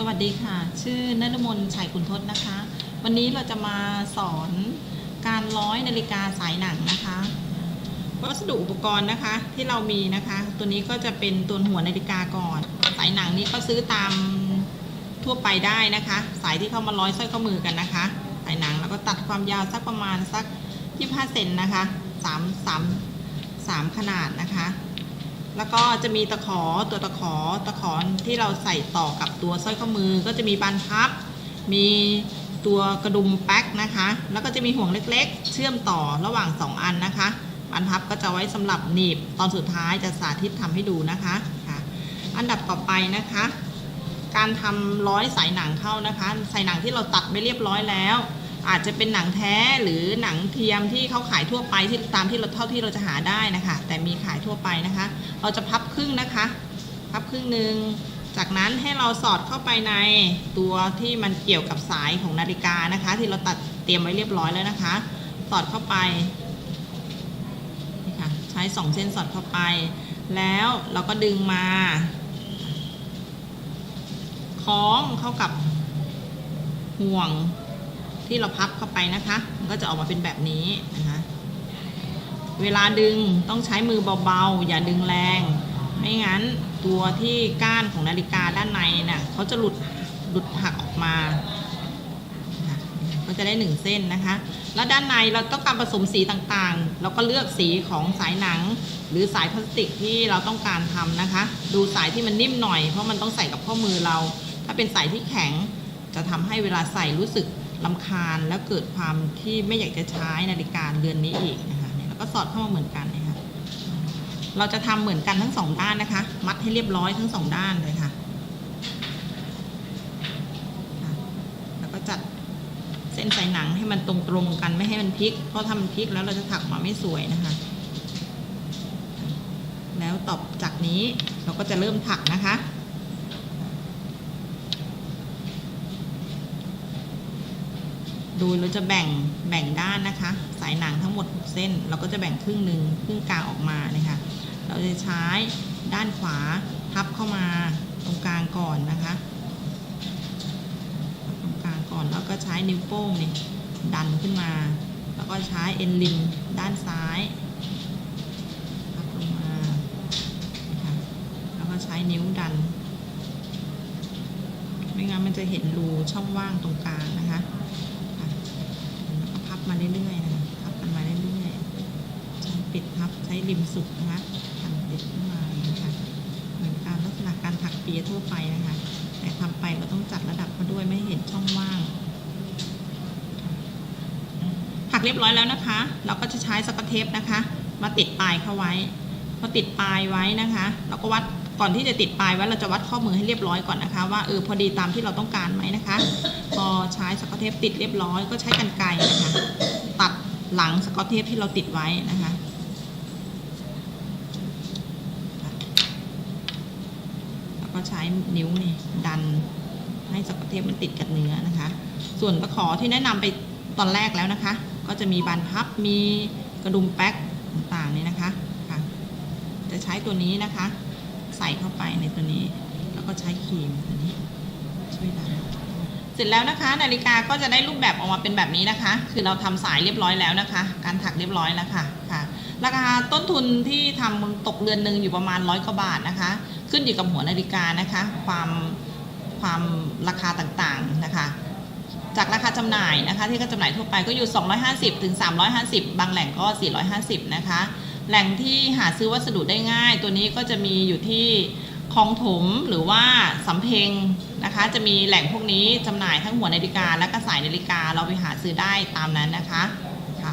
สวัสดีค่ะ ชื่อนฤมลชัยคุณทศนะคะ วันนี้เราจะมาสอนการร้อยนาฬิกาสายหนังนะคะ วัสดุอุปกรณ์นะคะที่เรามีนะคะ ตัวนี้ก็จะเป็นตัวหัวนาฬิกาก่อน สายหนังนี้ก็ซื้อตามทั่วไปได้นะคะ สายที่เข้ามาร้อยสร้อยข้อมือกันนะคะ สายหนังแล้วก็ตัดความยาวสักประมาณสัก25เซนนะคะสามสามสามขนาดนะคะ แล้วก็จะมีตะขอตัวตะขอตะขอที่เราใส่ต่อกับตัวสร้อยข้อมือ ก็จะมีบานพับ มีตัวกระดุมแป๊กนะคะ แล้วก็จะมีห่วงเล็กๆ เชื่อมต่อระหว่าง 2 อันนะคะ บานพับก็จะไว้สำหรับหนีบตอนสุดท้ายจะสาธิตทำให้ดูนะคะค่ะ อันดับต่อไปนะคะ การทำร้อยสายหนังเข้านะคะ สายหนังที่เราตัดไม่เรียบร้อยแล้ว อาจจะเป็นหนังแท้หรือหนังเทียมที่เขาขายทั่วไปที่ตามที่เราเท่าที่เราจะหาได้นะคะ แต่มีขายทั่วไปนะคะ เราจะพับครึ่งนะคะ พับครึ่งหนึ่งจากนั้นให้เราสอดเข้าไปในตัวที่มันเกี่ยวกับสายของนาฬิกานะคะ ที่เราตัดเตรียมไว้เรียบร้อยแล้วนะคะ สอดเข้าไปนี่ค่ะใช้สองเส้นสอดเข้าไป แล้วเราก็ดึงมาคล้องเข้ากับห่วง ที่เราพับเข้าไปนะคะ มันก็จะออกมาเป็นแบบนี้นะคะ เวลาดึงต้องใช้มือเบาๆ อย่าดึงแรง ไม่งั้นตัวที่ก้านของนาฬิกาด้านในน่ะเขาจะหลุดหลุดหักออกมาก็จะได้หนึ่งเส้นนะคะ แล้วด้านในเราต้องการผสมสีต่างๆ เราก็เลือกสีของสายหนัง หรือสายพลาสติกที่เราต้องการทำนะคะ ดูสายที่มันนิ่มหน่อยเพราะมันต้องใส่กับข้อมือเรา ถ้าเป็นสายที่แข็งจะทำให้เวลาใส่รู้สึก ลำคาญแล้วเกิดความที่ไม่อยากจะใช้นาฬิกาเรือนนี้อีกนะคะเนี่ยแล้วก็สอดเข้ามาเหมือนกันนะคะเราจะทำเหมือนกันทั้งสองด้านนะคะ มัดให้เรียบร้อยทั้งสองด้านเลยค่ะ แล้วก็จัดเส้นสายหนังให้มันตรงๆกันไม่ให้มันพลิก เพราะถ้ามันพลิกแล้วเราจะถักมาไม่สวยนะคะ แล้วต่อจากนี้เราก็จะเริ่มถักนะคะ ดูเราจะแบ่งแบ่งด้านนะคะ สายหนังทั้งหมด 6 เส้น เราก็จะแบ่งครึ่งหนึ่งครึ่งกลางออกมานะคะเราจะใช้ด้านขวาพับเข้ามาตรงกลางก่อนนะคะ ตรงกลางก่อนแล้วก็ใช้นิ้วโป้งเนี่ยดันขึ้นมา แล้วก็ใช้เอ็นลินด้านซ้ายพับลงมานะคะแล้วก็ใช้นิ้วดัน ไม่งั้นมันจะเห็นรูช่องว่างตรงกลางนะคะ มาเรื่อยๆนะครับกันมาเรื่อยๆใช้ปิดพับใช้ริมสุดนะคะทำติดขึ้นมานะคะเหมือนการลักษณะการถักเปียทั่วไปนะคะ แต่ทำไปเราต้องจัดระดับมาด้วยไม่เห็นช่องว่างถักเรียบร้อยแล้วนะคะ เราก็จะใช้สกอตเทปนะคะ มาติดปลายเข้าไว้พอติดปลายไว้นะคะ เราก็วัด ก่อนที่จะติดปลายไว้เราจะวัดข้อมือให้เรียบร้อยก่อนนะคะ ว่าเออพอดีตามที่เราต้องการไหมนะคะ พอใช้สกอตเทปติดเรียบร้อยก็ใช้กรรไกรนะคะ ตัดหลังสกอตเทปที่เราติดไว้นะคะแล้วก็ใช้นิ้วนี่ดันให้สกอตเทปมันติดกับเนื้อนะคะ ส่วนตะขอที่แนะนำไปตอนแรกแล้วนะคะ ก็จะมีบานพับมีกระดุมแป๊กต่างๆนี่นะคะค่ะจะใช้ตัวนี้นะคะ ใส่เข้าไปในตัวนี้ แล้วก็ใช้ครีมตัวนี้ช่วยดันเสร็จแล้วนะคะ นาฬิกาก็จะได้รูปแบบออกมาเป็นแบบนี้นะคะ คือเราทำสายเรียบร้อยแล้วนะคะ การถักเรียบร้อยแล้วค่ะค่ะ ราคาต้นทุนที่ทำตกเรือนหนึ่งอยู่ประมาณร้อยกว่าบาทนะคะ ขึ้นอยู่กับหัวนาฬิกานะคะ ความความราคาต่างๆนะคะ จากราคาจำหน่ายนะคะ ที่ก็จำหน่ายทั่วไปก็อยู่ 250ถึง350 บางแหล่งก็ 450 นะคะ แหล่งที่หาซื้อวัสดุได้ง่าย ตัวนี้ก็จะมีอยู่ที่คลองถมหรือว่าสำเพ็งนะคะ จะมีแหล่งพวกนี้จำหน่ายทั้งหัวนาฬิกาและก็สายนาฬิกาเราไปหาซื้อได้ตามนั้นนะคะค่ะ